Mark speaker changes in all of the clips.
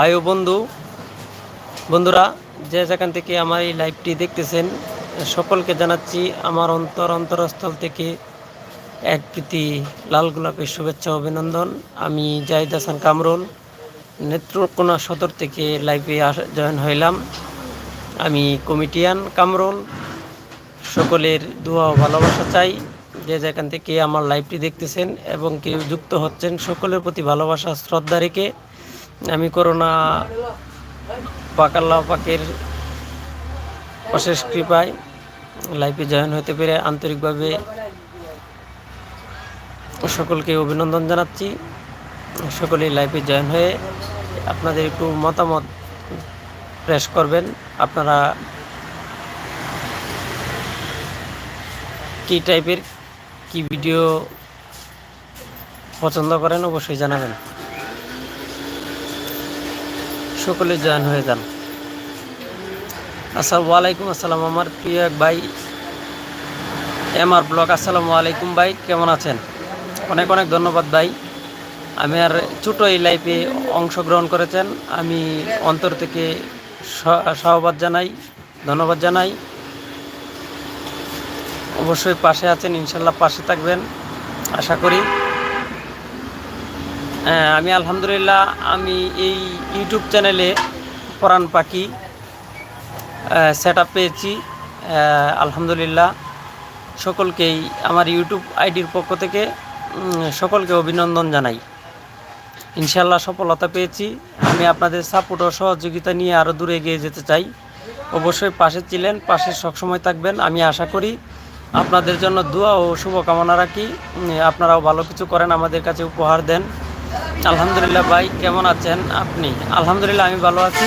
Speaker 1: ভাই ও বন্ধু, বন্ধুরা, যে যেখান থেকে আমার এই লাইভটি দেখতেছেন, সকলকে জানাচ্ছি আমার অন্তর অন্তরস্থল থেকে এক প্রীতি লাল গোলাপের শুভেচ্ছা, অভিনন্দন। আমি জাহিদ হাসান কামরুল, নেত্রকোনা সদর থেকে লাইভে জয়েন হইলাম। আমি কমিটিয়ান কামরুল। সকলের দোয়া ভালোবাসা চাই। যে যেখান থেকে আমার লাইভটি দেখতেছেন এবং কেউ যুক্ত হচ্ছেন, সকলের প্রতি ভালোবাসা, শ্রদ্ধা রেখে আমি করোনা পাকাল্লাহ পাকের অশেষ কৃপায় লাইফে জয়েন হতে পেরে আন্তরিকভাবে সকলকে অভিনন্দন জানাচ্ছি। সকলেই লাইফে জয়েন হয়ে আপনাদের একটু মতামত প্রেস করবেন। আপনারা কি টাইপের কি ভিডিও পছন্দ করেন অবশ্যই জানাবেন। সকলে জয়েন হয়ে যান। আসসালামু আলাইকুম, আসসালাম আমার প্রিয় এক ভাই। এম আর ব্লগ, আসসালামু আলাইকুম ভাই, কেমন আছেন? অনেক অনেক ধন্যবাদ ভাই। আমি আর ছোটো এই লাইফে অংশগ্রহণ করেছেন। আমি অন্তর থেকে সহবাদ জানাই, ধন্যবাদ জানাই। অবশ্যই পাশে আছেন, ইনশাল্লাহ পাশে থাকবেন, আশা করি। আমি আলহামদুলিল্লাহ, আমি এই ইউটিউব চ্যানেলে পরাণ পাখি সেট পেয়েছি। আলহামদুলিল্লাহ, সকলকেই আমার ইউটিউব আইডির পক্ষ থেকে সকলকে অভিনন্দন জানাই। ইনশাল্লাহ সফলতা পেয়েছি। আমি আপনাদের সাপোর্ট ও সহযোগিতা নিয়ে আরও দূরে এগিয়ে যেতে চাই। অবশ্যই পাশে ছিলেন, পাশে সবসময় থাকবেন। আমি আশা করি আপনাদের জন্য দোয়া ও শুভকামনা রাখি। আপনারাও ভালো কিছু করেন, আমাদের কাছে উপহার দেন। আলহামদুলিল্লাহ ভাই, কেমন আছেন আপনি? আলহামদুলিল্লাহ, আমি ভালো আছি।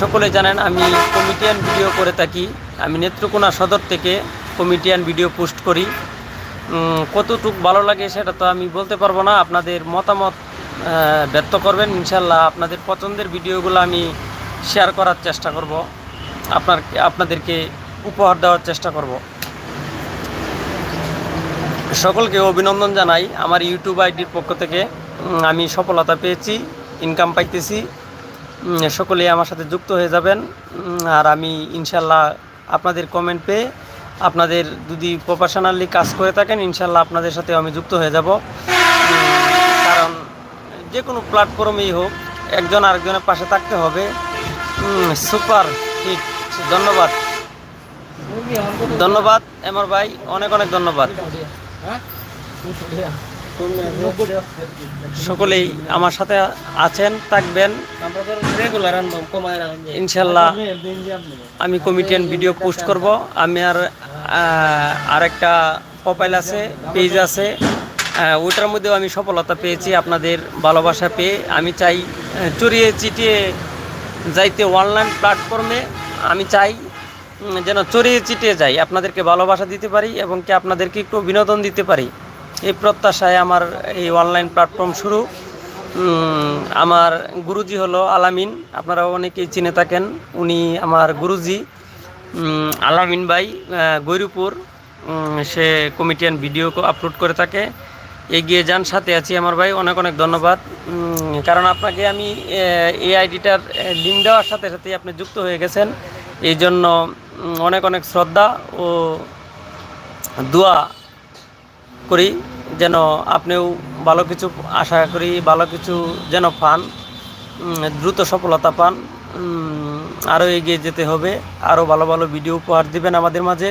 Speaker 1: সকলে জানেন আমি কমিটিয়ান ভিডিও করে থাকি। আমি নেত্রকোনা সদর থেকে কমিটিয়ান ভিডিও পোস্ট করি। কতটুক ভালো লাগে সেটা তো আমি বলতে পারব না। আপনাদের মতামত ব্যক্ত করবেন। ইনশাল্লাহ আপনাদের পছন্দের ভিডিওগুলো আমি শেয়ার করার চেষ্টা করব। আপনার আপনাদেরকে উপহার দেওয়ার চেষ্টা করব। সকলকে অভিনন্দন জানাই। আমার ইউটিউব আইডির পক্ষ থেকে আমি সফলতা পেয়েছি ইনকাম পাইতেছি। সকলেই আমার সাথে যুক্ত হয়ে যাবেন। আর আমি ইনশাল্লাহ আপনাদের কমেন্ট পেয়ে আপনাদের যদি প্রফেশনালি কাজ করে থাকেন, ইনশাল্লাহ আপনাদের সাথে আমি যুক্ত হয়ে যাব। কারণ যে কোনো প্ল্যাটফর্মেই হোক, একজন আরেকজনের পাশে থাকতে হবে। সুপার হিট ধন্যবাদ। ধন্যবাদ, এমর ভাই, অনেক অনেক ধন্যবাদ। সকলেই আমার সাথে আছেন, থাকবেন। ইনশাল্লাহ আমি কমিটিয়ান ভিডিও পোস্ট করব। আমি আর আরেকটা প্রোফাইল আছে পেজ আছে। ওইটার মধ্যেও আমি সফলতা পেয়েছি, আপনাদের ভালোবাসা পেয়ে। আমি চাই চড়িয়ে চিটিয়ে যাইতে অনলাইন প্ল্যাটফর্মে আমি চাই যেন চড়িয়ে চিটিয়ে যাই, আপনাদেরকে ভালোবাসা দিতে পারি এবং কি আপনাদেরকে একটু বিনোদন দিতে পারি। এই প্রত্যাশায় আমার এই অনলাইন প্ল্যাটফর্ম শুরু। আমার গুরুজি হলো আলামিন, আপনারা অনেকেই চিনে থাকেন। উনি আমার গুরুজি। আলামিন ভাই গৈরুপুর। সে কমিটিয়ান ভিডিও আপলোড করে থাকে। এগিয়ে যান, সাথে আছি আমার ভাই, অনেক অনেক ধন্যবাদ। কারণ আপনাকে আমি এই আইডিটার লিঙ্ক দেওয়ার সাথে সাথে আপনি যুক্ত হয়ে গেছেন। এই জন্য অনেক অনেক শ্রদ্ধা ও দোয়া করি যেন আপনিও ভালো কিছু আশা করি, ভালো কিছু যেন পান দ্রুত সফলতা পান আরও এগিয়ে যেতে হবে, আরও ভালো ভালো ভিডিও উপহার দিবেন আমাদের মাঝে।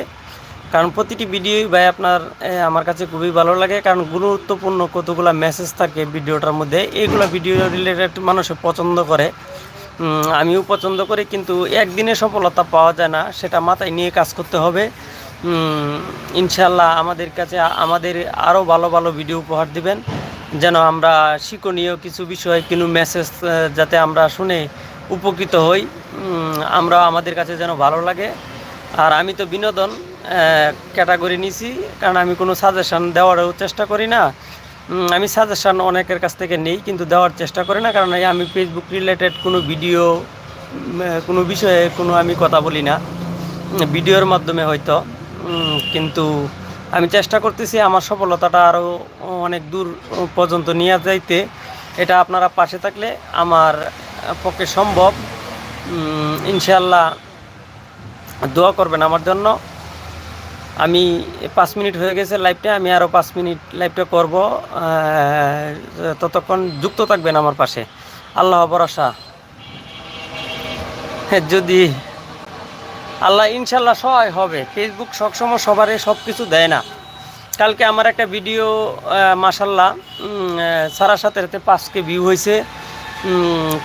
Speaker 1: কারণ প্রতিটি ভিডিওই ভাই আপনার আমার কাছে খুবই ভালো লাগে, কারণ গুরুত্বপূর্ণ কতগুলো মেসেজ থাকে ভিডিওটার মধ্যে এইগুলো ভিডিও রিলেটেড মানুষে পছন্দ করে। আমিও পছন্দ করি, কিন্তু একদিনে সফলতা পাওয়া যায় না, সেটা মাথায় নিয়ে কাজ করতে হবে। ইনশাল্লাহ আমাদের কাছে, আমাদের আরও ভালো ভালো ভিডিও উপহার দিবেন, যেন আমরা শিক্ষণীয় কিছু বিষয় কিন্তু মেসেজ যাতে আমরা শুনে উপকৃত হই। আমরা আমাদের কাছে যেন ভালো লাগে। আর আমি তো বিনোদন ক্যাটাগরি নিছি, কারণ আমি কোনো সাজেশান দেওয়ারও চেষ্টা করি না। আমি সাজেশান অনেকের কাছ থেকে নেই, কিন্তু দেওয়ার চেষ্টা করি না, কারণ আমি ফেসবুক রিলেটেড কোনো ভিডিও কোনো বিষয়ে কোনো আমি কথা বলি না। ভিডিওর মাধ্যমে হয়তো কিন্তু আমি চেষ্টা করতেছি আমার সফলতাটা আরও অনেক দূর পর্যন্ত নিয়ে যাইতে। এটা আপনারা পাশে থাকলে আমার পক্ষে সম্ভব। ইনশাল্লাহ দোয়া করবেন আমার জন্য। আমি পাঁচ মিনিট হয়ে গেছে লাইভটা আমি আরও পাঁচ মিনিট লাইভটা করব। ততক্ষণ যুক্ত থাকবেন আমার পাশে। আল্লাহ ভরসা। যদি আল্লাহ ইনশাল্লাহ সহায় হবে ফেসবুক সবসময় সবারই সব কিছু দেয় না। কালকে আমার একটা ভিডিও মাসাল্লাহ সারার সাথে সাথে পাঁচকে ভিউ হয়েছে।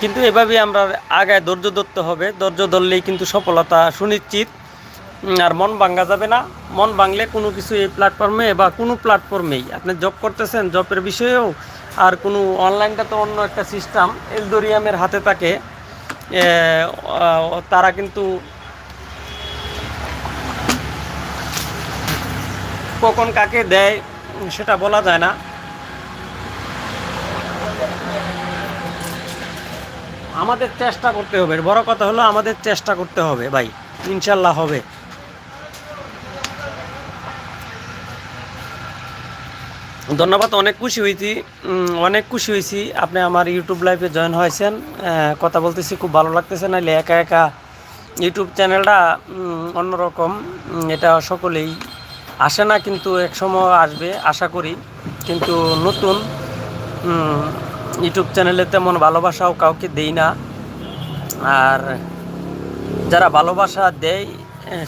Speaker 1: কিন্তু এভাবেই আমরা আগায় ধৈর্য ধরতে হবে। ধৈর্য ধরলেই কিন্তু সফলতা সুনিশ্চিত। আর মন ভাঙ্গা যাবে না। মন ভাঙলে কোনো কিছু এই প্ল্যাটফর্মে বা কোনো প্ল্যাটফর্মেই আপনি জব করতেছেন জবের বিষয়েও, আর কোনো অনলাইনটা তো অন্য একটা সিস্টেম এলদোরিয়ামের হাতে থাকে। তারা কিন্তু কখন কাকে দেয়, সেটা বলা যায় না। আমাদের চেষ্টা করতে হবে। বড় কথা হলো, আমাদের চেষ্টা করতে হবে ভাই। ইনশাল্লাহ হবে। ধন্যবাদ, অনেক খুশি হয়েছি অনেক খুশি হয়েছি আপনি আমার ইউটিউব লাইভে জয়েন হয়েছেন। কথা বলতেছি, খুব ভালো লাগতেছে। নাহলে একা একা ইউটিউব চ্যানেলটা অন্যরকম। এটা সকলেই আসে না, কিন্তু এক সময় আসবে, আশা করি। কিন্তু নতুন ইউটিউব চ্যানেলে তেমন ভালোবাসাও কাউকে দেই না। আর যারা ভালোবাসা দেয়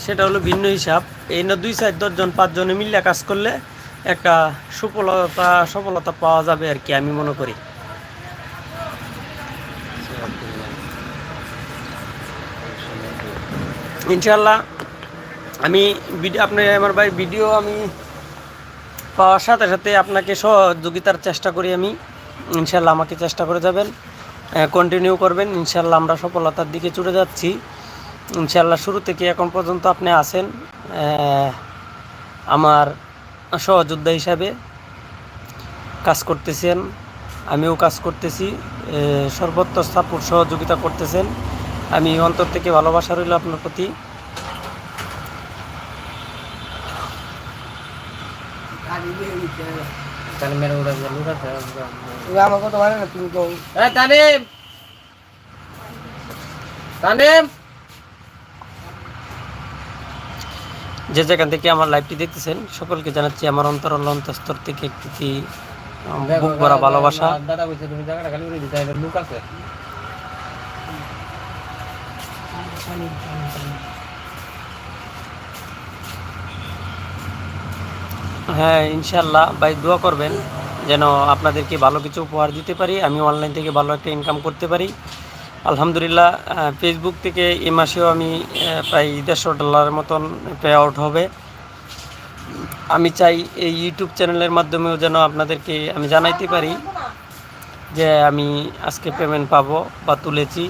Speaker 1: সেটা হলো ভিন্ন হিসাব। এই না দুই চার দশজন, পাঁচজনে মিলে কাজ করলে একটা সফলতা সফলতা পাওয়া যাবে আর কি, আমি মনে করি। ইনশাল্লাহ আমি ভিডিও আপনি আমার ভাই ভিডিও আমি পাওয়ার সাথে সাথে আপনাকে সহযোগিতার চেষ্টা করি আমি। ইনশাল্লাহ আমাকে চেষ্টা করে যাবেন কন্টিনিউ করবেন। ইনশাল্লাহ আমরা সফলতার দিকে চলে যাচ্ছি। ইনশাল্লাহ শুরু থেকে এখন পর্যন্ত আপনি আছেন আমার সহযোদ্ধা হিসাবে কাজ করতেছেন আমিও কাজ করতেছি সর্বত্র সাপোর্ট সহযোগিতা করতেছেন। আমি অন্তর থেকে ভালোবাসা রইল আপনার প্রতি।
Speaker 2: আমাকে তো পারে না তুমি তো
Speaker 3: তানিম তানিম
Speaker 1: যে যেখান থেকে আমার লাইভটি দেখতেছেন সকলকে জানাচ্ছি আমার অন্তর অন্তস্তর থেকে একটু বুক ভালোবাসা।
Speaker 3: করে আছে।
Speaker 1: হ্যাঁ ইনশাল্লাহ ভাই দোয়া করবেন যেন আপনাদেরকে ভালো কিছু উপহার দিতে পারি আমি অনলাইন থেকে ভালো একটা ইনকাম করতে পারি। আলহামদুলিল্লাহ ফেসবুক থেকে এ মাসেও আমি প্রায় দেড়শো ডলারের মতন পে আউট হবে। আমি চাই এই ইউটিউব চ্যানেলের মাধ্যমেও যেন আপনাদেরকে আমি জানাইতে পারি যে আমি আজকে পেমেন্ট পাবো বা তুলেছি।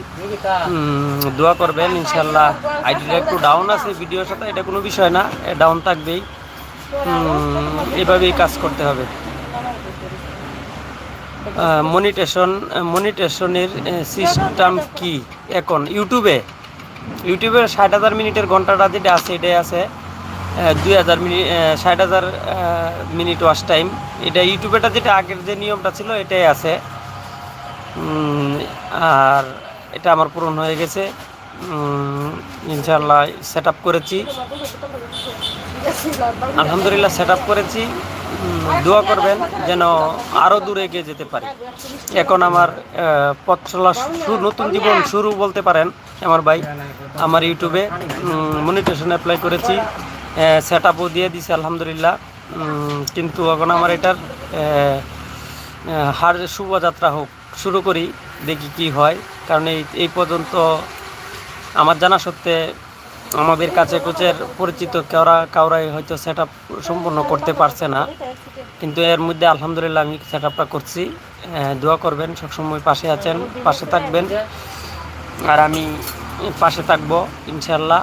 Speaker 1: দোয়া করবেন ইনশাল্লাহ আইডিটা একটু ডাউন আছে ভিডিওর সাথে, এটা কোনো বিষয় না ডাউন থাকবেই। এভাবেই কাজ করতে হবে। মনিটেশন মনিটেশনের সিস্টেম কি? এখন, ইউটিউবে। ইউটিউবে ষাট হাজার মিনিটের ঘন্টাটা যেটা আছে, এটাই আছে দুই হাজার মিনিট ষাট হাজার মিনিট ওয়াচ টাইম। এটা ইউটিউবেটা যেটা আগের যে নিয়মটা ছিল, এটাই আছে। আর এটা আমার পূরণ হয়ে গেছে। ইনশাল্লাহ সেট করেছি। আলহামদুলিল্লাহ সেট করেছি। দোয়া করবেন যেন আরও দূরে এগিয়ে যেতে পারি। এখন আমার পথ চলা নতুন জীবন শুরু বলতে পারেন আমার ভাই। আমার ইউটিউবে মনিটেশন অ্যাপ্লাই করেছি সেট আপও দিয়ে দিছে, আলহামদুলিল্লাহ। কিন্তু এখন আমার এটার হার শুভযাত্রা হোক, শুরু করি, দেখি কি হয়। কারণ এই এই পর্যন্ত আমার জানা সত্ত্বে আমাদের কাছে কোচের পরিচিত কাউরা কাউরাই হয়তো সেট আপ সম্পূর্ণ করতে পারছে না। কিন্তু এর মধ্যে আলহামদুলিল্লাহ আমি সেট আপটা করছি দোয়া করবেন সবসময় পাশে আছেন পাশে থাকবেন। আর আমি পাশে থাকব ইনশাল্লাহ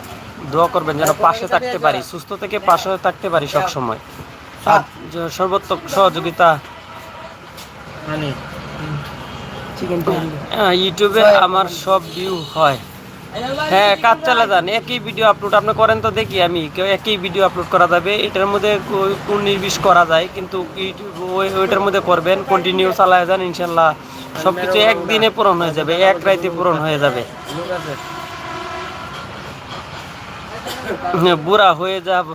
Speaker 1: দোয়া করবেন যেন পাশে থাকতে পারি সুস্থ থেকে পাশে থাকতে পারি সবসময়। আর সহযোগিতা ইউটিউবে আমার সব ভিউ হয়। হ্যাঁ কাজ চালা যান। একই ভিডিও আপলোড আপনি করেন তো দেখি আমি। একই ভিডিও আপলোড করা যাবে। এটার মধ্যে কোন নির্বিষ করা যায়, কিন্তু ওইটার মধ্যে করবেন। কন্টিনিউ চালায় যান, ইনশাল্লাহ। সব কিছু একদিনে পূরণ হয়ে যাবে। এক রাইতে পূরণ হয়ে যাবে। বুড়া হয়ে যাব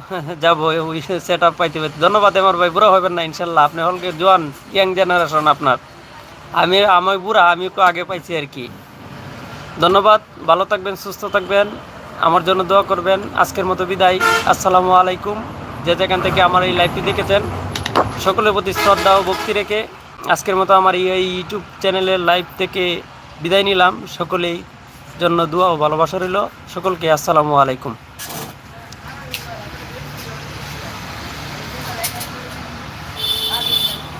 Speaker 1: যাব, ওই সেট আপ পাইতে পাইতে ধন্যবাদ আমার ভাই। বুড়া হবেন না, ইনশাল্লাহ। আপনি হলকে জোয়ান ইয়াং জেনারেশন আপনার। আমি আমি বুড়া, আমি একটু আগে পাইছি আর কি। ধন্যবাদ, ভালো থাকবেন, সুস্থ থাকবেন, আমার জন্য দোয়া করবেন, আজকের মতো বিদায়, আসসালামু আলাইকুম, যে যেখান থেকে আমার এই লাইভটি দেখেছেন, সকলের প্রতি শ্রদ্ধা ও ভক্তি রেখে আজকের মতো আমার এই ইউটিউব চ্যানেলের লাইভ থেকে বিদায় নিলাম, সকলেই জন্য দোয়া ও ভালোবাসা রইল, সকলকে আসসালামু আলাইকুম।